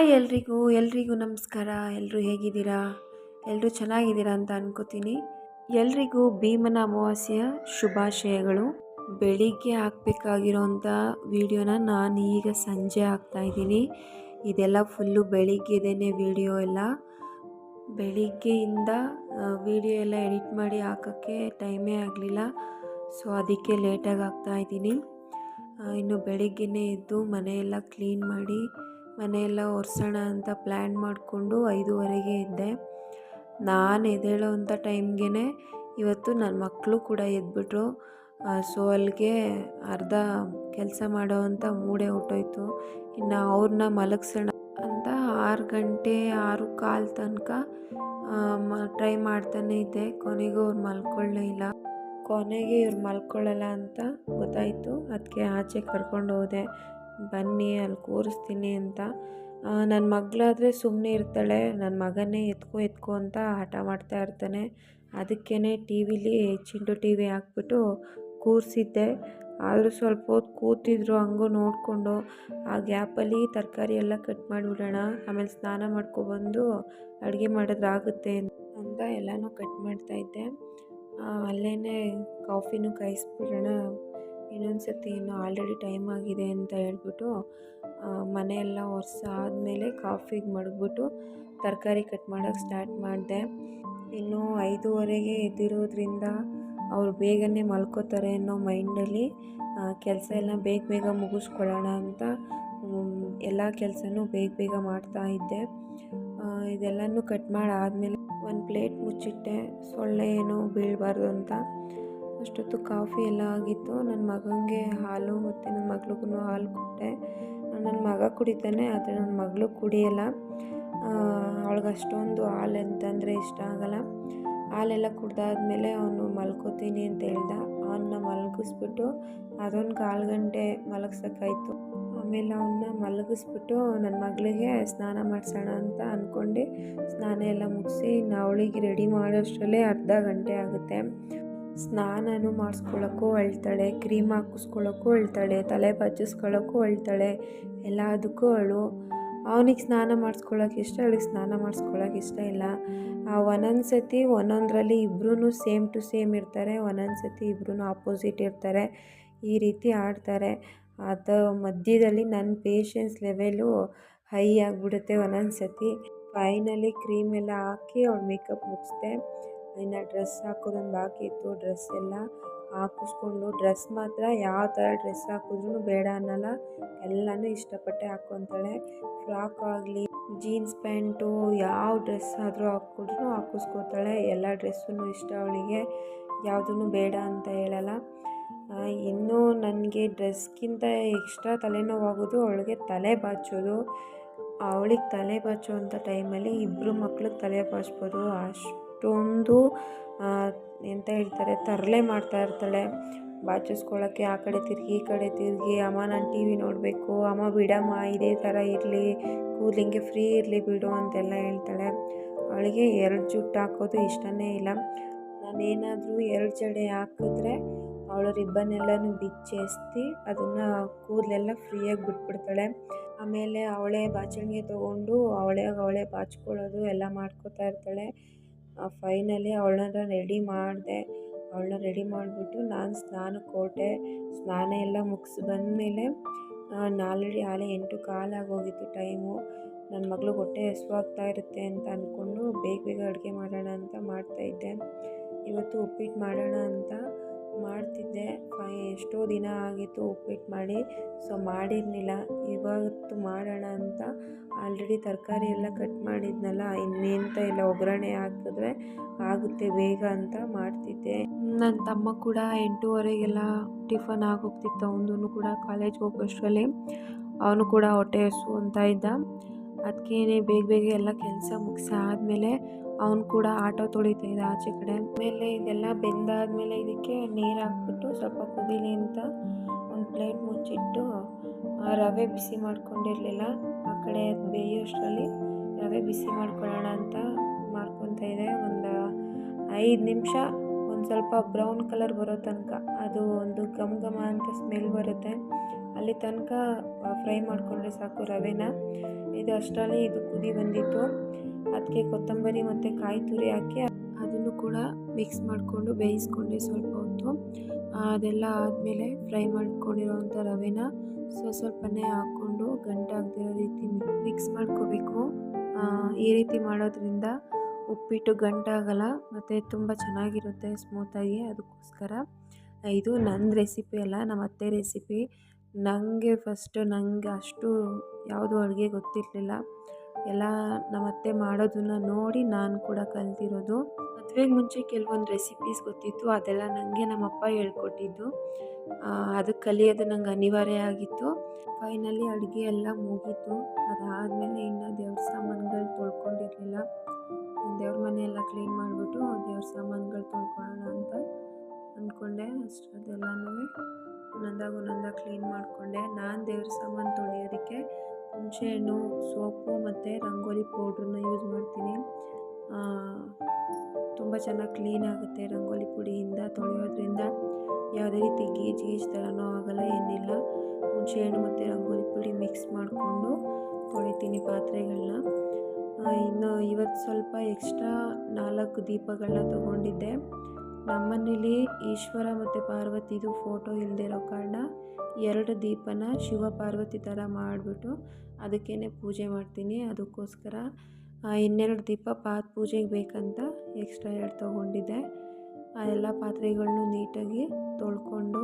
Hi ಎಲ್ರಿಗೂ ಎಲ್ರಿಗೂ ನಮಸ್ಕಾರ. ಎಲ್ಲರೂ ಹೇಗಿದ್ದೀರಾ? ಎಲ್ಲರೂ ಚೆನ್ನಾಗಿದ್ದೀರಾ ಅಂತ ಅನ್ಕೋತೀನಿ. ಎಲ್ರಿಗೂ ಭೀಮನ ಅಮಾವಾಸ್ಯೆಯ ಶುಭಾಶಯಗಳು. ಬೆಳಿಗ್ಗೆ ಹಾಕ್ಬೇಕಾಗಿರೋಂಥ ವಿಡಿಯೋನ ನಾನು ಈಗ ಸಂಜೆ ಹಾಕ್ತಾಯಿದ್ದೀನಿ ಇದೆಲ್ಲ ಫುಲ್ಲು ಬೆಳಿಗ್ಗೆದೇ ವಿಡಿಯೋ ಎಲ್ಲ. ಬೆಳಿಗ್ಗೆಯಿಂದ ವಿಡಿಯೋ ಎಲ್ಲ ಎಡಿಟ್ ಮಾಡಿ ಹಾಕೋಕ್ಕೆ ಟೈಮೇ ಆಗಲಿಲ್ಲ. ಸೊ, ಅದಕ್ಕೆ ಲೇಟಾಗಿ ಹಾಕ್ತಾಯಿದ್ದೀನಿ ಇನ್ನು ಬೆಳಿಗ್ಗೆನೇ ಎದ್ದು ಮನೆಯೆಲ್ಲ ಕ್ಲೀನ್ ಮಾಡಿ ಮನೆಯೆಲ್ಲ ಒರೆಸೋಣ ಅಂತ ಪ್ಲ್ಯಾನ್ ಮಾಡಿಕೊಂಡು ಐದೂವರೆಗೆ ಇದ್ದೆ ನಾನು ಎದ್ದೇಳೋ ಅಂಥ ಟೈಮ್ಗೆ ಇವತ್ತು ನನ್ನ ಮಕ್ಕಳು ಕೂಡ ಎದ್ಬಿಟ್ರು. ಸೊ ಅಲ್ಲಿಗೆ ಅರ್ಧ ಕೆಲಸ ಮಾಡೋ ಅಂಥ ಮೂಡೆ ಹೊಟ್ಟೋಯ್ತು. ಇನ್ನು ಅವ್ರನ್ನ ಮಲಗಿಸೋಣ ಅಂತ ಆರು ಗಂಟೆ ಆರು ಕಾಲು ತನಕ ಟ್ರೈ ಮಾಡ್ತಾನೆ ಇದ್ದೆ. ಕೊನೆಗೂ ಅವ್ರು ಮಲ್ಕೊಳ್ಳೇ ಇಲ್ಲ. ಕೊನೆಗೆ ಇವ್ರು ಮಲ್ಕೊಳ್ಳಲ್ಲ ಅಂತ ಗೊತ್ತಾಯಿತು. ಅದಕ್ಕೆ ಆಚೆ ಕರ್ಕೊಂಡು ಹೋದೆ. ಬನ್ನಿ, ಅಲ್ಲಿ ಕೂರಿಸ್ತೀನಿ ಅಂತ. ನನ್ನ ಮಗಳಾದರೆ ಸುಮ್ಮನೆ ಇರ್ತಾಳೆ. ನನ್ನ ಮಗನೇ ಎತ್ಕೊ ಎತ್ಕೊ ಅಂತ ಹಠ ಮಾಡ್ತಾ ಇರ್ತಾನೆ. ಅದಕ್ಕೇ ಟಿ ವಿಲಿ ಚಿಂಟು ಟಿ ವಿ ಹಾಕ್ಬಿಟ್ಟು ಕೂರಿಸಿದ್ದೆ. ಆದರೂ ಸ್ವಲ್ಪ ಹೊತ್ತು ಕೂತಿದ್ರು, ಹಂಗೂ ನೋಡಿಕೊಂಡು. ಆ ಗ್ಯಾಪಲ್ಲಿ ತರಕಾರಿ ಎಲ್ಲ ಕಟ್ ಮಾಡಿಬಿಡೋಣ. ಆಮೇಲೆ ಸ್ನಾನ ಮಾಡ್ಕೊಬಂದು ಅಡುಗೆ ಮಾಡೋದಾಗುತ್ತೆ ಅಂತ ಎಲ್ಲನೂ ಕಟ್ ಮಾಡ್ತಾಯಿದ್ದೆ ಅಲ್ಲೇ ಕಾಫಿನೂ ಕಾಯಿಸ್ಬಿಡೋಣ. ಇನ್ನೊಂದು ಸರ್ತಿ ಆಲ್ರೆಡಿ ಟೈಮ್ ಆಗಿದೆ ಅಂತ ಹೇಳ್ಬಿಟ್ಟು ಮನೆಯೆಲ್ಲ ಒರೆಸಾದ್ಮೇಲೆ ಕಾಫಿಗೆ ಮಡಗ್ಬಿಟ್ಟು ತರಕಾರಿ ಕಟ್ ಮಾಡೋಕ್ಕೆ ಸ್ಟಾರ್ಟ್ ಮಾಡಿದೆ. ಇನ್ನು ಐದೂವರೆಗೆ ಎದ್ದಿರೋದ್ರಿಂದ ಅವ್ರು ಬೇಗನೆ ಮಲ್ಕೋತಾರೆ ಅನ್ನೋ ಮೈಂಡಲ್ಲಿ ಕೆಲಸ ಎಲ್ಲ ಬೇಗ ಬೇಗ ಮುಗಿಸ್ಕೊಳ್ಳೋಣ ಅಂತ ಎಲ್ಲ ಕೆಲಸನೂ ಬೇಗ ಬೇಗ ಮಾಡ್ತಾ ಇದ್ದೆ. ಇದೆಲ್ಲನೂ ಕಟ್ ಮಾಡಾದಮೇಲೆ ಒಂದು ಪ್ಲೇಟ್ ಮುಚ್ಚಿಟ್ಟೆ, ಸೊಳ್ಳೆ ಏನೂ ಬೀಳಬಾರ್ದು ಅಂತ. ಅಷ್ಟೊತ್ತು ಕಾಫಿ ಎಲ್ಲ ಆಗಿತ್ತು. ನನ್ನ ಮಗನಿಗೆ ಹಾಲು ಮತ್ತು ನನ್ನ ಮಗಳಿಗೂ ಹಾಲು ಕೊಟ್ಟೆ. ನನ್ನ ಮಗ ಕುಡಿತಾನೆ, ಆದರೆ ನನ್ನ ಮಗಳು ಕುಡಿಯಲ್ಲ. ಅವಳಿಗೆ ಅಷ್ಟೊಂದು ಹಾಲು ಅಂತಂದರೆ ಇಷ್ಟ ಆಗಲ್ಲ. ಹಾಲೆಲ್ಲ ಕುಡ್ದಾದ್ಮೇಲೆ ಅವನು ಮಲ್ಕೋತೀನಿ ಅಂತ ಹೇಳ್ದ. ಅವನ್ನ ಮಲಗಿಸ್ಬಿಟ್ಟು ಅದೊಂದು ಕಾಲು ಗಂಟೆ ಮಲಗ್ಸೋಕ್ಕಾಯ್ತು. ಆಮೇಲೆ ಅವನ್ನ ಮಲಗಿಸ್ಬಿಟ್ಟು ನನ್ನ ಮಗಳಿಗೆ ಸ್ನಾನ ಮಾಡಿಸೋಣ ಅಂತ ಅಂದ್ಕೊಂಡು ಸ್ನಾನ ಎಲ್ಲ ಮುಗಿಸಿ ನಾವಳಿಗೆ ರೆಡಿ ಮಾಡೋಷ್ಟರಲ್ಲೇ ಅರ್ಧ ಗಂಟೆ ಆಗುತ್ತೆ. ಸ್ನಾನನೂ ಮಾಡಿಸ್ಕೊಳ್ಳೋಕ್ಕೂ ಅಳ್ತಾಳೆ ಕ್ರೀಮ್ ಹಾಕಿಸ್ಕೊಳ್ಳೋಕ್ಕೂ ಅಳ್ತಾಳೆ ತಲೆ ಬಚ್ಚಿಸ್ಕೊಳ್ಳೋಕ್ಕೂ ಅಳ್ತಾಳೆ ಎಲ್ಲದಕ್ಕೂ ಅಳು ಅವನಿಗೆ ಸ್ನಾನ ಮಾಡಿಸ್ಕೊಳ್ಳೋಕೆ ಇಷ್ಟ, ಅವಳಿಗೆ ಸ್ನಾನ ಮಾಡಿಸ್ಕೊಳ್ಳೋಕೆ ಇಷ್ಟ ಇಲ್ಲ. ಒಂದೊಂದು ಸತಿ ಒಂದೊಂದರಲ್ಲಿ ಇಬ್ಬರೂ ಸೇಮ್ ಟು ಸೇಮ್ ಇರ್ತಾರೆ ಒಂದೊಂದು ಸತಿ ಇಬ್ಬರೂ ಆಪೋಸಿಟ್ ಇರ್ತಾರೆ, ಈ ರೀತಿ ಆಡ್ತಾರೆ. ಅದು ಮಧ್ಯದಲ್ಲಿ ನನ್ನ ಪೇಷನ್ಸ್ ಲೆವೆಲು ಹೈ ಆಗಿಬಿಡುತ್ತೆ ಒಂದೊಂದು ಸತಿ ಫೈನಲಿ ಕ್ರೀಮ್ ಎಲ್ಲ ಹಾಕಿ ಅವಳು ಮೇಕಪ್ ಮುಗಿಸ್ದೆ. ಇನ್ನು ಡ್ರೆಸ್ ಹಾಕೋದೊಂದು ಬಾಕಿ ಇತ್ತು. ಡ್ರೆಸ್ ಎಲ್ಲ ಹಾಕಿಸ್ಕೊಂಡು ಡ್ರೆಸ್ ಮಾತ್ರ ಯಾವ ಥರ ಡ್ರೆಸ್ ಹಾಕಿದ್ರೂ ಬೇಡ ಅನ್ನಲ್ಲ. ಎಲ್ಲನೂ ಇಷ್ಟಪಟ್ಟೆ ಹಾಕ್ಕೊತಾಳೆ ಫ್ರಾಕ್ ಆಗಲಿ, ಜೀನ್ಸ್ ಪ್ಯಾಂಟು ಯಾವ ಡ್ರೆಸ್ ಆದರೂ ಹಾಕ್ಕೊಟ್ರು ಹಾಕಿಸ್ಕೊತಾಳೆ. ಎಲ್ಲ ಡ್ರೆಸ್ಸೂ ಇಷ್ಟ ಅವಳಿಗೆ. ಯಾವುದೂ ಬೇಡ ಅಂತ ಹೇಳಲ್ಲ. ಇನ್ನೂ ನನಗೆ ಡ್ರೆಸ್ಗಿಂತ ಎಕ್ಸ್ಟ್ರಾ ತಲೆನೋವಾಗೋದು ಅವಳಿಗೆ ತಲೆ ಬಾಚೋದು. ಅವಳಿಗೆ ತಲೆ ಬಾಚೋ ಟೈಮಲ್ಲಿ ಇಬ್ಬರು ಮಕ್ಳಿಗೆ ತಲೆ ಬಾಚ್ಬೋದು. ಅಷ್ಟು ಅಷ್ಟೊಂದು ಎಂತ ಹೇಳ್ತಾರೆ, ತರಲೆ ಮಾಡ್ತಾ ಇರ್ತಾಳೆ. ಬಾಚಿಸ್ಕೊಳ್ಳೋಕ್ಕೆ ಆ ಕಡೆ ತಿರುಗಿ, ಈ ಕಡೆ ತಿರುಗಿ, ಅಮ್ಮ ನಾನು ಟಿ ವಿ ನೋಡಬೇಕು, ಅಮ್ಮ ಬಿಡಮ್ಮ, ಇದೇ ಥರ ಇರಲಿ, ಕೂದಲಿಂಗೆ ಫ್ರೀ ಇರಲಿ ಬಿಡು ಅಂತೆಲ್ಲ ಹೇಳ್ತಾಳೆ. ಅವಳಿಗೆ ಎರಡು ಜುಟ್ಟು ಹಾಕೋದು ಇಷ್ಟನೇ ಇಲ್ಲ. ನಾನೇನಾದರೂ ಎರಡು ಜಡೆ ಹಾಕಿದ್ರೆ ಅವಳು ರಿಬ್ಬನ್ ಎಲ್ಲನೂ ಬಿಚ್ಚೇಸ್ತಿ ಅದನ್ನು ಕೂದಲೆಲ್ಲ ಫ್ರೀಯಾಗಿ ಬಿಟ್ಬಿಡ್ತಾಳೆ. ಆಮೇಲೆ ಅವಳೇ ಬಾಚಣಿಗೆ ತೊಗೊಂಡು ಅವಳೇ ಅವಳೇ ಬಾಚ್ಕೊಳ್ಳೋದು ಎಲ್ಲ ಮಾಡ್ಕೋತಾ ಇರ್ತಾಳೆ. ಫೈನಲಿ ಅವಳನ್ನ ರೆಡಿ ಮಾಡಿದೆ. ಅವಳನ್ನ ರೆಡಿ ಮಾಡಿಬಿಟ್ಟು ನಾನು ಸ್ನಾನಕ್ಕೆ ಹೊರಟೆ ಸ್ನಾನ ಎಲ್ಲ ಮುಗಿಸಿ ಬಂದಮೇಲೆ ನಾನು ಆಲ್ರೆಡಿ ಆಲೆ ಎಂಟು ಕಾಲಾಗೋಗಿತ್ತು ಟೈಮು ನನ್ನ ಮಗಳು ಹೊಟ್ಟೆ ಹಸ್ವಾಗ್ತಾ ಇರುತ್ತೆ ಅಂತ ಅಂದ್ಕೊಂಡು ಬೇಗ ಬೇಗ ಅಡುಗೆ ಮಾಡೋಣ ಅಂತ ಮಾಡ್ತಾಯಿದ್ದೆ ಇವತ್ತು ಉಪ್ಪಿಟ್ಟು ಮಾಡೋಣ ಅಂತ ಮಾಡ್ತಿದ್ದೆ. ಎಷ್ಟೋ ದಿನ ಆಗಿತ್ತು ಉಪ್ಪಿಟ್ಟು ಮಾಡಿ. ಸೊ, ಮಾಡಿರಲಿಲ್ಲ. ಇವತ್ತು ಮಾಡೋಣ ಅಂತ ಆಲ್ರೆಡಿ ತರಕಾರಿ ಎಲ್ಲ ಕಟ್ ಮಾಡಿದ್ನಲ್ಲ, ಇನ್ನೆಂತ ಇಲ್ಲ ಒಗ್ಗರಣೆ ಹಾಕಿದ್ರೆ ಆಗುತ್ತೆ ಬೇಗ ಅಂತ ಮಾಡ್ತಿದ್ದೆ. ನನ್ನ ತಮ್ಮ ಕೂಡ ಎಂಟೂವರೆಗೆಲ್ಲ ಟಿಫನ್ ಆಗೋಗ್ತಿತ್ತು. ಅವನು ಕೂಡ ಕಾಲೇಜ್ಗೆ ಹೋಗೋಷ್ಟರಲ್ಲಿ ಅವನು ಕೂಡ ಹೊಟ್ಟೆ ಹಸು ಅಂತ ಇದ್ದ. ಅದಕ್ಕೇನೆ ಬೇಗ ಬೇಗ ಎಲ್ಲ ಕೆಲಸ ಮುಗಿಸಿ ಆದಮೇಲೆ ಅವನು ಕೂಡ ಆಟೋ ತೊಳಿತಾ ಇದ್ದ ಆಚೆ ಕಡೆ. ಆಮೇಲೆ ಇದೆಲ್ಲ ಬೆಂದಾದ್ಮೇಲೆ ಇದಕ್ಕೆ ನೀರು ಹಾಕ್ಬಿಟ್ಟು ಸ್ವಲ್ಪ ಕುದೀಲಿ ಅಂತ ಒಂದು ಪ್ಲೇಟ್ ಮುಚ್ಚಿಟ್ಟು ರವೆ ಬಿಸಿ ಮಾಡ್ಕೊಂಡಿರಲಿಲ್ಲ. ಆ ಕಡೆ ಬೇಯೋಷ್ಟರಲ್ಲಿ ರವೆ ಬಿಸಿ ಮಾಡ್ಕೊಳ್ಳೋಣ ಅಂತ ಮಾಡ್ಕೊತಾ ಇದೆ. ಒಂದು ಐದು ನಿಮಿಷ ಒಂದು ಸ್ವಲ್ಪ ಬ್ರೌನ್ ಕಲರ್ ಬರೋ ತನಕ. ಅದು ಒಂದು ಘಮ ಘಮ ಅಂತ ಸ್ಮೆಲ್ ಬರುತ್ತೆ. ಅಲ್ಲಿ ತನಕ ಫ್ರೈ ಮಾಡಿಕೊಂಡ್ರೆ ಸಾಕು ರವೆನ. ಇದು ಅಷ್ಟರಲ್ಲಿ ಇದು ಕುದಿ ಬಂದಿತ್ತು. ಅದಕ್ಕೆ ಕೊತ್ತಂಬರಿ ಮತ್ತು ಕಾಯಿ ತುರಿ ಹಾಕಿ ಅದನ್ನು ಕೂಡ ಮಿಕ್ಸ್ ಮಾಡಿಕೊಂಡು ಬೇಯಿಸ್ಕೊಂಡೆ ಸ್ವಲ್ಪ ಹೊತ್ತು. ಅದೆಲ್ಲ ಆದಮೇಲೆ ಫ್ರೈ ಮಾಡ್ಕೊಂಡಿರೋವಂಥ ರವೆನ ಸ್ವಲ್ಪ ಸ್ವಲ್ಪನೇ ಹಾಕ್ಕೊಂಡು ಗಂಟಾಗದಿರೋ ರೀತಿ ಮಿಕ್ಸ್ ಮಾಡ್ಕೋಬೇಕು. ಈ ರೀತಿ ಮಾಡೋದ್ರಿಂದ ಉಪ್ಪಿಟ್ಟು ಗಂಟಾಗಲ್ಲ ಮತ್ತು ತುಂಬ ಚೆನ್ನಾಗಿರುತ್ತೆ ಸ್ಮೂತಾಗಿ ಅದಕ್ಕೋಸ್ಕರ ಇದು ನನ್ನ ರೆಸಿಪಿ ಅಲ್ಲ ನಮ್ಮ ಅತ್ತೆ ರೆಸಿಪಿ ನನಗೆ ಫಸ್ಟು ನನಗೆ ಅಷ್ಟು ಯಾವುದು ಅಡುಗೆ ಗೊತ್ತಿರಲಿಲ್ಲ. ಎಲ್ಲ ನಮ್ಮ ಅತ್ತೆ ಮಾಡೋದನ್ನು ನೋಡಿ ನಾನು ಕೂಡ ಕಲ್ತಿರೋದು. ಮದುವೆಗೆ ಮುಂಚೆ ಕೆಲವೊಂದು ರೆಸಿಪೀಸ್ ಗೊತ್ತಿತ್ತು, ಅದೆಲ್ಲ ನನಗೆ ನಮ್ಮಪ್ಪ ಹೇಳ್ಕೊಟ್ಟಿದ್ದು. ಅದು ಕಲಿಯೋದು ನಂಗೆ ಅನಿವಾರ್ಯ ಆಗಿತ್ತು. ಫೈನಲಿ ಅಡುಗೆ ಎಲ್ಲ ಮುಗೀತು. ಅದಾದಮೇಲೆ ಇನ್ನು ದೇವ್ರ ಸಾಮಾನುಗಳು ತೊಳ್ಕೊಂಡಿರಲಿಲ್ಲ. ದೇವ್ರ ಮನೆಯೆಲ್ಲ ಕ್ಲೀನ್ ಮಾಡಿಬಿಟ್ಟು ದೇವ್ರ ಸಾಮಾನುಗಳು ತೊಳ್ಕೊಳ್ಳೋಣ ಅಂತ ಅಂದ್ಕೊಂಡೆ ಅಷ್ಟರದ್ದೆಲ್ಲನೂ ಒಂದೊಂದಾಗ ಒಂದೊಂದಾಗ ಕ್ಲೀನ್ ಮಾಡಿಕೊಂಡೆ. ನಾನು ದೇವ್ರ ಸಾಮಾನು ತೊಳೆಯೋದಕ್ಕೆ ಹುಣಸೆಹಣ್ಣು, ಸೋಪು ಮತ್ತು ರಂಗೋಲಿ ಪೌಡ್ರನ್ನ ಯೂಸ್ ಮಾಡ್ತೀನಿ. ತುಂಬ ಚೆನ್ನಾಗಿ ಕ್ಲೀನ್ ಆಗುತ್ತೆ ರಂಗೋಲಿ ಪುಡಿಯಿಂದ ತೊಳೆಯೋದ್ರಿಂದ. ಯಾವುದೇ ರೀತಿ ಗೀಜ್ ಗೀಜ್ ಥರನೂ ಆಗೋಲ್ಲ, ಏನಿಲ್ಲ. ಹುಣಸೆಹಣ್ಣು ಮತ್ತು ರಂಗೋಲಿ ಪುಡಿ ಮಿಕ್ಸ್ ಮಾಡಿಕೊಂಡು ತೊಳಿತೀನಿ ಪಾತ್ರೆಗಳನ್ನ ಇನ್ನು ಇವತ್ತು ಸ್ವಲ್ಪ ಎಕ್ಸ್ಟ್ರಾ ನಾಲ್ಕು ದೀಪಗಳನ್ನ ತೊಗೊಂಡಿದ್ದೆ. ನಮ್ಮನೇಲಿ ಈಶ್ವರ ಮತ್ತು ಪಾರ್ವತಿದು ಫೋಟೋ ಇಲ್ಲದೆ ಇರೋ ಕಾರಣ ಎರಡು ದೀಪನ ಶಿವ ಪಾರ್ವತಿ ಥರ ಮಾಡಿಬಿಟ್ಟು ಅದಕ್ಕೇ ಪೂಜೆ ಮಾಡ್ತೀನಿ. ಅದಕ್ಕೋಸ್ಕರ ಇನ್ನೆರಡು ದೀಪ ಪಾತ್ ಪೂಜೆಗೆ ಬೇಕಂತ ಎಕ್ಸ್ಟ್ರಾ ಎರಡು ತೊಗೊಂಡಿದ್ದೆ. ಆ, ಎಲ್ಲ ಪಾತ್ರೆಗಳನ್ನೂ ನೀಟಾಗಿ ತೊಳ್ಕೊಂಡು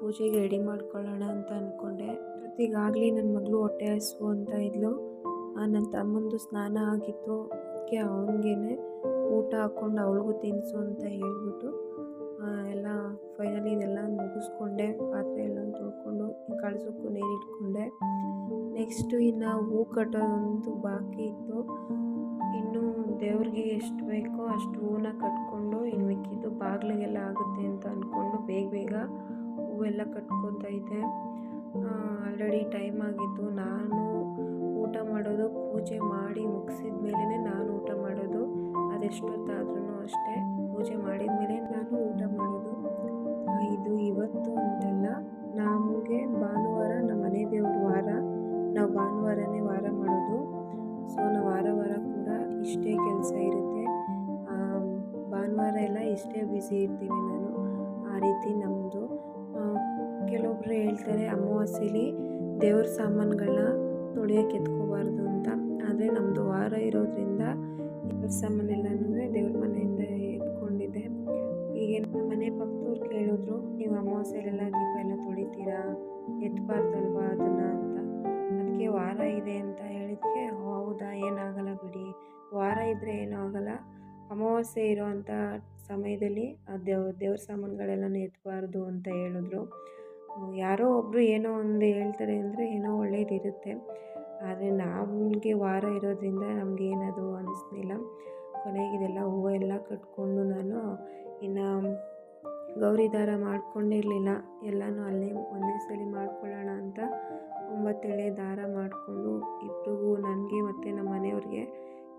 ಪೂಜೆಗೆ ರೆಡಿ ಮಾಡ್ಕೊಳ್ಳೋಣ ಅಂತ ಅಂದ್ಕೊಂಡೆ ಪ್ರತಿಗಾಗಲಿ ನನ್ನ ಮಗಳು ಹೊಟ್ಟೆ ಹಸಿವು ಅಂತ ಇದ್ಲು. ನನ್ನ ತಮ್ಮಂದು ಸ್ನಾನ ಆಗಿತ್ತು. ಅದಕ್ಕೆ ಅವನಿಗೇನೆ ಊಟ ಹಾಕ್ಕೊಂಡು ಅವಳಿಗೂ ತಿನ್ನಿಸು ಅಂತ ಹೇಳಿಬಿಟ್ಟು ಎಲ್ಲ ಫೈನಲಿ ಇದೆಲ್ಲ ಮುಗಿಸ್ಕೊಂಡೆ. ಪಾತ್ರೆ ಎಲ್ಲ ತೊಳ್ಕೊಂಡು ಕಳ್ಸೋಕ್ಕೂ ನೀರು ಇಟ್ಕೊಂಡೆ. ನೆಕ್ಸ್ಟು ಇನ್ನು ಹೂ ಕಟ್ಟೋದೊಂದು ಬಾಕಿ ಇತ್ತು. ಇನ್ನೂ ದೇವ್ರಿಗೆ ಎಷ್ಟು ಬೇಕೋ ಅಷ್ಟು ಹೂವನ್ನ ಕಟ್ಕೊಂಡು ಇನ್ನು ಮಿಕ್ಕಿದ್ದು ಬಾಗಿಲಿಗೆಲ್ಲ ಆಗುತ್ತೆ ಅಂತ ಅಂದ್ಕೊಂಡು ಬೇಗ ಬೇಗ ಹೂವೆಲ್ಲ ಕಟ್ಕೊತಾ ಇದ್ದೆ. ಆಲ್ರೆಡಿ ಟೈಮ್ ಆಗಿತ್ತು ನಾನು ಊಟ ಮಾಡೋದು, ಪೂಜೆ ಮಾಡಿ ಮುಗಿಸಿದ ಮೇಲೇ ನಾನು ಊಟ ಮಾಡೋದು. ಅದೆಷ್ಟೊತ್ತಾದ್ರೂ ಅಷ್ಟೇ. ಪೂಜೆ ಮಾಡಿದ ಮೇಲೆ ನಾನು ಊಟ ಮಾಡೋದು. ಇದು ಇವತ್ತು ಅಂತಲ್ಲ, ನಮಗೆ ಭಾನುವಾರ ನಮ್ಮ ಮನೆ ದೇವ್ರ ವಾರ. ನಾವು ಭಾನುವಾರನೇ ವಾರ ಮಾಡೋದು. ಸೊ ನಾವು ವಾರ ವಾರ ಕೂಡ ಇಷ್ಟೇ ಕೆಲಸ ಇರುತ್ತೆ. ಭಾನುವಾರ ಎಲ್ಲ ಇಷ್ಟೇ ಬ್ಯುಸಿ ಇರ್ತೀನಿ ನಾನು. ಆ ರೀತಿ ನಮ್ಮದು ಕೆಲವೊಬ್ಬರು ಹೇಳ್ತಾರೆ, ಅಮಾವಾಸ್ಯೆಲಿ ದೇವ್ರ ಸಾಮಾನುಗಳನ್ನ ತೊಳೆಯೋಕೆ ಎತ್ಕೋಬಾರ್ದು ಅಂತ. ಆದರೆ ನಮ್ಮದು ವಾರ ಇರೋದ್ರಿಂದ ದೇವ್ರ ಸಾಮಾನೆಲ್ಲನೂ ದೇವ್ರ ಮನೆಯಿಂದ ಎತ್ಕೊಂಡಿದ್ದೆ ಈಗ ಮನೆ ಪಕ್ಕದವ್ರು ಕೇಳಿದ್ರು, ನೀವು ಅಮಾವಾಸ್ಯೆಲೆಲ್ಲ ದೀಪ ಎಲ್ಲ ತೊಳಿತೀರಾ? ಎತ್ತಬಾರ್ದಲ್ವಾ ಅದನ್ನು ಅಂತ? ಅದಕ್ಕೆ ವಾರ ಇದೆ ಅಂತ ಹೇಳಿದಕ್ಕೆ ಹೌದಾ, ಏನಾಗಲ್ಲ ಬಿಡಿ. ವಾರ ಇದ್ದರೆ ಏನೂ ಆಗಲ್ಲ. ಅಮಾವಾಸ್ಯೆ ಇರೋವಂಥ ಸಮಯದಲ್ಲಿ ಆ ದೇವ್, ದೇವ್ರ ಸಾಮಾನುಗಳೆಲ್ಲನೂ ಎತ್ತಬಾರ್ದು ಅಂತ ಹೇಳಿದ್ರು. ಯಾರೋ ಒಬ್ಬರು ಏನೋ ಒಂದು ಹೇಳ್ತಾರೆ ಅಂದರೆ ಏನೋ ಒಳ್ಳೇದಿರುತ್ತೆ. ಆದರೆ ನಮಗೆ ವಾರ ಇರೋದ್ರಿಂದ ನಮಗೆ ಏನದು ಅನ್ನಿಸ್ಲಿಲ್ಲ ಕೊನೆಗೆ ಇದೆಲ್ಲ ಹೂವು ಎಲ್ಲ ಕಟ್ಕೊಂಡು ನಾನು ಇನ್ನು ಗೌರಿ ದಾರ ಮಾಡ್ಕೊಂಡಿರಲಿಲ್ಲ. ಎಲ್ಲನೂ ಅಲ್ಲೇ ಒಂದೇ ಸಲ ಮಾಡ್ಕೊಳ್ಳೋಣ ಅಂತ ಒಂಬತ್ತೆಳೆ ದಾರ ಮಾಡಿಕೊಂಡು ಇಬ್ರಿಗೂ ನನಗೆ ಮತ್ತು ನಮ್ಮ ಮನೆಯವ್ರಿಗೆ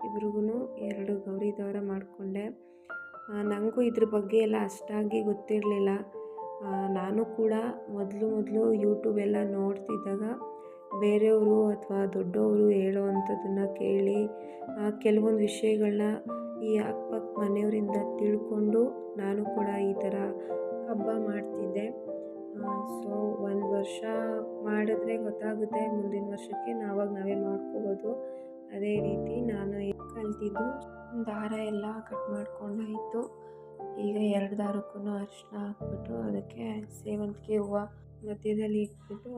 ಇಬ್ರಿಗೂ ಎರಡು ಗೌರಿ ದಾರ ಮಾಡಿಕೊಂಡೆ ನನಗೂ ಇದ್ರ ಬಗ್ಗೆ ಎಲ್ಲ ಅಷ್ಟಾಗಿ ಗೊತ್ತಿರಲಿಲ್ಲ. ನಾನು ಕೂಡ ಮೊದಲು ಮೊದಲು ಯೂಟ್ಯೂಬ್ ಎಲ್ಲ ನೋಡ್ತಿದ್ದಾಗ ಬೇರೆಯವರು ಅಥವಾ ದೊಡ್ಡವರು ಹೇಳೋ ಅಂಥದ್ದನ್ನು ಕೇಳಿ ಕೆಲವೊಂದು ವಿಷಯಗಳನ್ನ ಈ ಅಕ್ಕಪಕ್ಕ ಮನೆಯವರಿಂದ ತಿಳ್ಕೊಂಡು ನಾನು ಕೂಡ ಈ ಥರ ಹಬ್ಬ ಮಾಡ್ತಿದ್ದೆ. ಸೊ ಒಂದು ವರ್ಷ ಮಾಡಿದ್ರೆ ಗೊತ್ತಾಗುತ್ತೆ, ಮುಂದಿನ ವರ್ಷಕ್ಕೆ ನಾವಾಗ ನಾವೇ ಮಾಡ್ಕೋಬೋದು. ಅದೇ ರೀತಿ ನಾನು ಕಲ್ತಿದ್ದು ದಾರ ಎಲ್ಲ ಕಟ್ ಮಾಡ್ಕೊಂಡಾಯಿತು. ಈಗ ಎರಡು ದಾರಕ್ಕೂ ಅರಿಶಿನ ಹಾಕ್ಬಿಟ್ಟು ಅದಕ್ಕೆ ಸೇವಂತಿಗೆ ಹೂವು ಮಧ್ಯದಲ್ಲಿ ಇಟ್ಬಿಟ್ಟು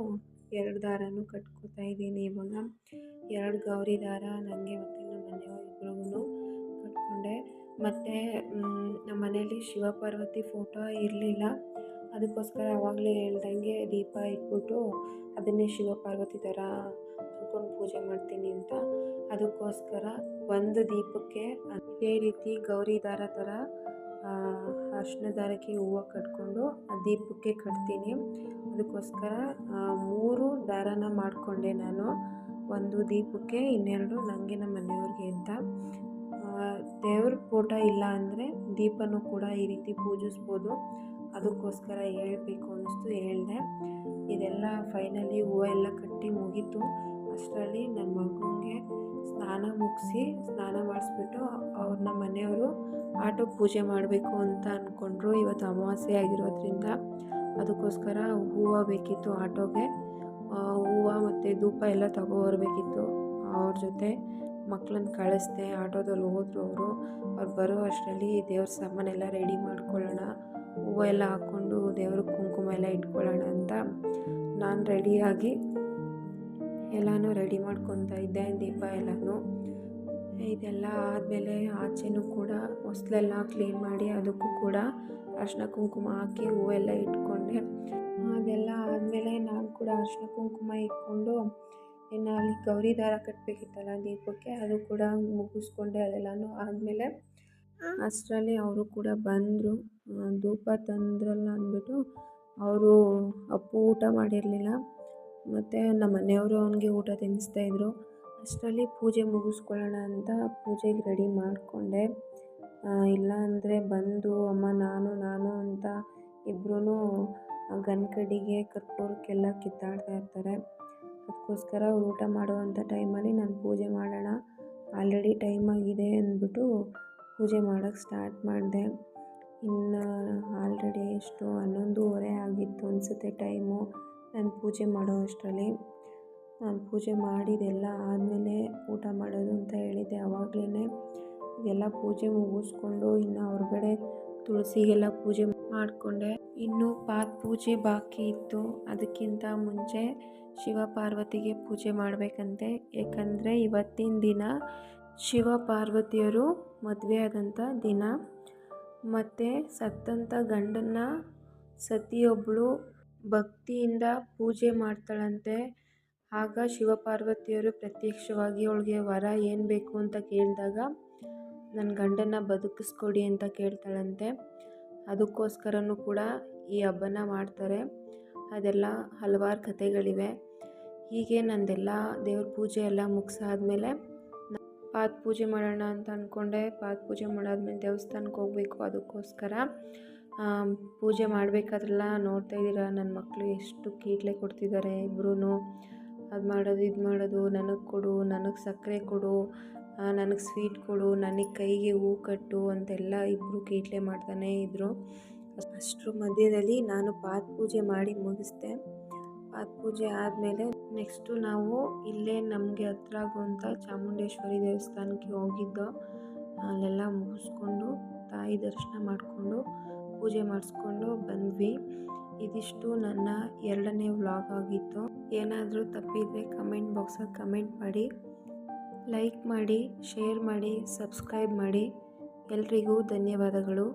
ಎರಡು ದಾರನೂ ಕಟ್ಕೋತಾ ಇದ್ದೀನಿ ಇವಾಗ. ಎರಡು ಗೌರಿ ದಾರ ನನಗೆ ಮತ್ತು ನಮ್ಮ ಮನೆಯವ್ರಿಬ್ರಿಗೂ ಕಟ್ಕೊಂಡೆ. ಮತ್ತು ನಮ್ಮ ಮನೇಲಿ ಶಿವಪಾರ್ವತಿ ಫೋಟೋ ಇರಲಿಲ್ಲ. ಅದಕ್ಕೋಸ್ಕರ ಆವಾಗಲೇ ಹೇಳ್ದಂಗೆ ದೀಪ ಇಟ್ಬಿಟ್ಟು ಅದನ್ನೇ ಶಿವಪಾರ್ವತಿ ಥರ ಅಂದ್ಕೊಂಡು ಪೂಜೆ ಮಾಡ್ತೀನಿ ಅಂತ. ಅದಕ್ಕೋಸ್ಕರ ಒಂದು ದೀಪಕ್ಕೆ ಅದೇ ರೀತಿ ಗೌರಿ ದಾರ ಥರ ಅರಿಶಿನ ದಾರಕ್ಕೆ ಹೂವು ಕಟ್ಕೊಂಡು ಆ ದೀಪಕ್ಕೆ ಕಟ್ತೀನಿ. ಅದಕ್ಕೋಸ್ಕರ ಮೂರು ದಾರನ ಮಾಡಿಕೊಂಡೆ ನಾನು. ಒಂದು ದೀಪಕ್ಕೆ, ಇನ್ನೆರಡು ನನಗೆ ನಮ್ಮ ಮನೆಯವ್ರಿಗೆ ಅಂತ. ದೇವ್ರ ಫೋಟೋ ಇಲ್ಲ ಅಂದರೆ ದೀಪನೂ ಕೂಡ ಈ ರೀತಿ ಪೂಜಿಸ್ಬೋದು. ಅದಕ್ಕೋಸ್ಕರ ಹೇಳಬೇಕು ಅನ್ನಿಸ್ತು, ಹೇಳಿದೆ. ಇದೆಲ್ಲ ಫೈನಲಿ ಹೂವು ಎಲ್ಲ ಕಟ್ಟಿ ಮುಗೀತು. ಅಷ್ಟರಲ್ಲಿ ನನ್ನ ಮಗುನಿಗೆ ಸ್ನಾನ ಮುಗಿಸಿ ಸ್ನಾನ ಮಾಡಿಸ್ಬಿಟ್ಟು ಅವ್ರನ್ನ ಮನೆಯವರು ಆಟೋ ಪೂಜೆ ಮಾಡಬೇಕು ಅಂತ ಅಂದ್ಕೊಂಡ್ರು ಇವತ್ತು ಅಮಾವಾಸ್ಯೆ ಆಗಿರೋದ್ರಿಂದ ಅದಕ್ಕೋಸ್ಕರ ಹೂವು ಬೇಕಿತ್ತು ಆಟೋಗೆ. ಹೂವು ಮತ್ತು ಧೂಪ ಎಲ್ಲ ತಗೋಬರ್ಬೇಕಿತ್ತು. ಅವ್ರ ಜೊತೆ ಮಕ್ಕಳನ್ನ ಕಳಿಸ್ದೆ, ಆಟೋದಲ್ಲಿ ಹೋದ್ರು ಅವರು. ಅವ್ರು ಬರೋ ಅಷ್ಟರಲ್ಲಿ ದೇವ್ರ ಸಾಮಾನೆಲ್ಲ ರೆಡಿ ಮಾಡ್ಕೊಳ್ಳೋಣ. ಹೂವು ಎಲ್ಲ ಹಾಕ್ಕೊಂಡು ದೇವ್ರಿಗೆ ಕುಂಕುಮ ಎಲ್ಲ ಇಟ್ಕೊಳ್ಳೋಣ ಅಂತ ನಾನು ರೆಡಿಯಾಗಿ ಎಲ್ಲನೂ ರೆಡಿ ಮಾಡ್ಕೊತಾ ಇದ್ದೆ, ದೀಪ ಎಲ್ಲನೂ. ಇದೆಲ್ಲ ಆದಮೇಲೆ ಆಚೆನೂ ಕೂಡ ಹೊಸಲೆಲ್ಲ ಕ್ಲೀನ್ ಮಾಡಿ ಅದಕ್ಕೂ ಕೂಡ ಅರ್ಶಿನ ಕುಂಕುಮ ಹಾಕಿ ಹೂವೆಲ್ಲ ಇಟ್ಕೊಂಡೆ. ಅದೆಲ್ಲ ಆದಮೇಲೆ ನಾನು ಕೂಡ ಅರ್ಶಿನ ಕುಂಕುಮ ಇಟ್ಕೊಂಡು, ಇನ್ನು ಅಲ್ಲಿ ಗೌರಿ ದಾರ ಕಟ್ಟಬೇಕಿತ್ತಲ್ಲ ದೀಪಕ್ಕೆ, ಅದು ಕೂಡ ಮುಗಿಸ್ಕೊಂಡೆ ಅದೆಲ್ಲನೂ ಆದಮೇಲೆ. ಅಷ್ಟರಲ್ಲಿ ಅವರು ಕೂಡ ಬಂದರು. ಧೂಪ ತಂದ್ರಲ್ಲ ಅಂದ್ಬಿಟ್ಟು, ಅವರು ಅಪ್ಪು ಊಟ ಮಾಡಿರಲಿಲ್ಲ. ಮತ್ತು ನಮ್ಮ ಮನೆಯವರು ಅವನಿಗೆ ಊಟ ತಿನ್ನಿಸ್ತಾಯಿದ್ರು ಅಷ್ಟರಲ್ಲಿ ಪೂಜೆ ಮುಗಿಸ್ಕೊಳ್ಳೋಣ ಅಂತ ಪೂಜೆಗೆ ರೆಡಿ ಮಾಡಿಕೊಂಡೆ. ಇಲ್ಲ ಅಂದರೆ ಬಂದು ಅಮ್ಮ ನಾನು ನಾನು ಅಂತ ಇಬ್ಬರೂ ಗನ್ಕಡಿಗೆ ಕರ್ಪೂರಕ್ಕೆಲ್ಲ ಕಿತ್ತಾಡ್ತಾ ಇರ್ತಾರೆ. ಅದಕ್ಕೋಸ್ಕರ ಊಟ ಮಾಡುವಂಥ ಟೈಮಲ್ಲಿ ನಾನು ಪೂಜೆ ಮಾಡೋಣ, ಆಲ್ರೆಡಿ ಟೈಮ್ ಆಗಿದೆ ಅಂದ್ಬಿಟ್ಟು ಪೂಜೆ ಮಾಡೋಕ್ಕೆ ಸ್ಟಾರ್ಟ್ ಮಾಡಿದೆ. ಇನ್ನು ಆಲ್ರೆಡಿ ಎಷ್ಟು ಹನ್ನೊಂದುವರೆ ಆಗಿತ್ತು ಅನಿಸುತ್ತೆ ಟೈಮು. ನಾನು ಪೂಜೆ ಮಾಡೋ ಅಷ್ಟರಲ್ಲಿ ನಾನು ಪೂಜೆ ಮಾಡಿದ್ದೆಲ್ಲ ಆದಮೇಲೆ ಊಟ ಮಾಡೋದು ಅಂತ ಹೇಳಿದ್ದೆ ಆವಾಗಲೇ ಎಲ್ಲ ಪೂಜೆ ಮುಗಿಸ್ಕೊಂಡು ಇನ್ನು ಹೊರಗಡೆ ತುಳಸಿಗೆಲ್ಲ ಪೂಜೆ ಮಾಡಿಕೊಂಡೆ. ಇನ್ನು ಪಾದ ಪೂಜೆ ಬಾಕಿ ಇತ್ತು. ಅದಕ್ಕಿಂತ ಮುಂಚೆ ಶಿವ ಪಾರ್ವತಿಗೆ ಪೂಜೆ ಮಾಡಬೇಕಂತೆ. ಏಕೆಂದರೆ ಇವತ್ತಿನ ದಿನ ಶಿವ ಪಾರ್ವತಿಯರು ಮದುವೆ ಆದಂಥ ದಿನ. ಮತ್ತು ಸತ್ತಂಥ ಗಂಡನ್ನ ಸತಿಯೊಬ್ಬಳು ಭಕ್ತಿಯಿಂದ ಪೂಜೆ ಮಾಡ್ತಾಳಂತೆ. ಆಗ ಶಿವಪಾರ್ವತಿಯರು ಪ್ರತ್ಯಕ್ಷವಾಗಿ ಅವಳಿಗೆ, ವರ, ಏನು ಬೇಕು? ಅಂತ ಕೇಳಿದಾಗ ನನ್ನ ಗಂಡನ ಬದುಕಿಸ್ಕೊಡಿ ಅಂತ ಕೇಳ್ತಾಳಂತೆ. ಅದಕ್ಕೋಸ್ಕರನೂ ಕೂಡ ಈ ಹಬ್ಬನ ಮಾಡ್ತಾರೆ. ಅದೆಲ್ಲ ಹಲವಾರು ಕಥೆಗಳಿವೆ. ಹೀಗೆ ನಂದೆಲ್ಲ ದೇವ್ರ ಪೂಜೆ ಎಲ್ಲ ಮುಗಿಸಾದ್ಮೇಲೆ ಪಾತ್ ಪೂಜೆ ಮಾಡೋಣ ಅಂತ ಅಂದ್ಕೊಂಡೆ ಪಾತ್ ಪೂಜೆ ಮಾಡಾದ್ಮೇಲೆ ದೇವಸ್ಥಾನಕ್ಕೆ ಹೋಗಬೇಕು ಅದಕ್ಕೋಸ್ಕರ. ಪೂಜೆ ಮಾಡಬೇಕಾದ್ರೆಲ್ಲ ನೋಡ್ತಾ ಇದ್ದೀರ? ನನ್ನ ಮಕ್ಕಳು ಎಷ್ಟು ಕೀಟ್ಲೆ ಕೊಡ್ತಿದ್ದಾರೆ ಇಬ್ಬರೂ ಅದು ಮಾಡೋದು, ಇದು ಮಾಡೋದು, ನನಗೆ ಕೊಡು, ನನಗೆ ಸಕ್ಕರೆ ಕೊಡು ನನಗೆ ಸ್ವೀಟ್ ಕೊಡು, ನನಗೆ ಕೈಗೆ ಹೂ ಕಟ್ಟು ಅಂತೆಲ್ಲ ಇಬ್ಬರು ಕೀಟ್ಲೆ ಮಾಡ್ತಾನೇ ಇದ್ದರು ಅಷ್ಟರ ಮಧ್ಯದಲ್ಲಿ ನಾನು ಪಾತ್ ಪೂಜೆ ಮಾಡಿ ಮುಗಿಸ್ದೆ. ಪಾತ್ ಪೂಜೆ ಆದಮೇಲೆ ನೆಕ್ಸ್ಟು ನಾವು ಇಲ್ಲೇ ನಮಗೆ ಹತ್ರ ಆಗುವಂಥ ಚಾಮುಂಡೇಶ್ವರಿ ದೇವಸ್ಥಾನಕ್ಕೆ ಹೋಗಿದ್ದೋ. ಅಲ್ಲೆಲ್ಲ ಮುಗಿಸ್ಕೊಂಡು ತಾಯಿ ದರ್ಶನ ಮಾಡಿಕೊಂಡು ಪೂಜೆ ಮಾಡಿಸ್ಕೊಂಡು ಬಂದ್ವಿ. ಇದಿಷ್ಟು ನನ್ನ ಎರಡನೇ ವ್ಲಾಗ್ ಆಗಿತ್ತು. ಏನಾದರೂ ತಪ್ಪಿದರೆ ಕಮೆಂಟ್ ಬಾಕ್ಸಲ್ಲಿ ಕಮೆಂಟ್ ಮಾಡಿ. ಲೈಕ್ ಮಾಡಿ, ಶೇರ್ ಮಾಡಿ, ಸಬ್ಸ್ಕ್ರೈಬ್ ಮಾಡಿ. ಎಲ್ರಿಗೂ ಧನ್ಯವಾದಗಳು.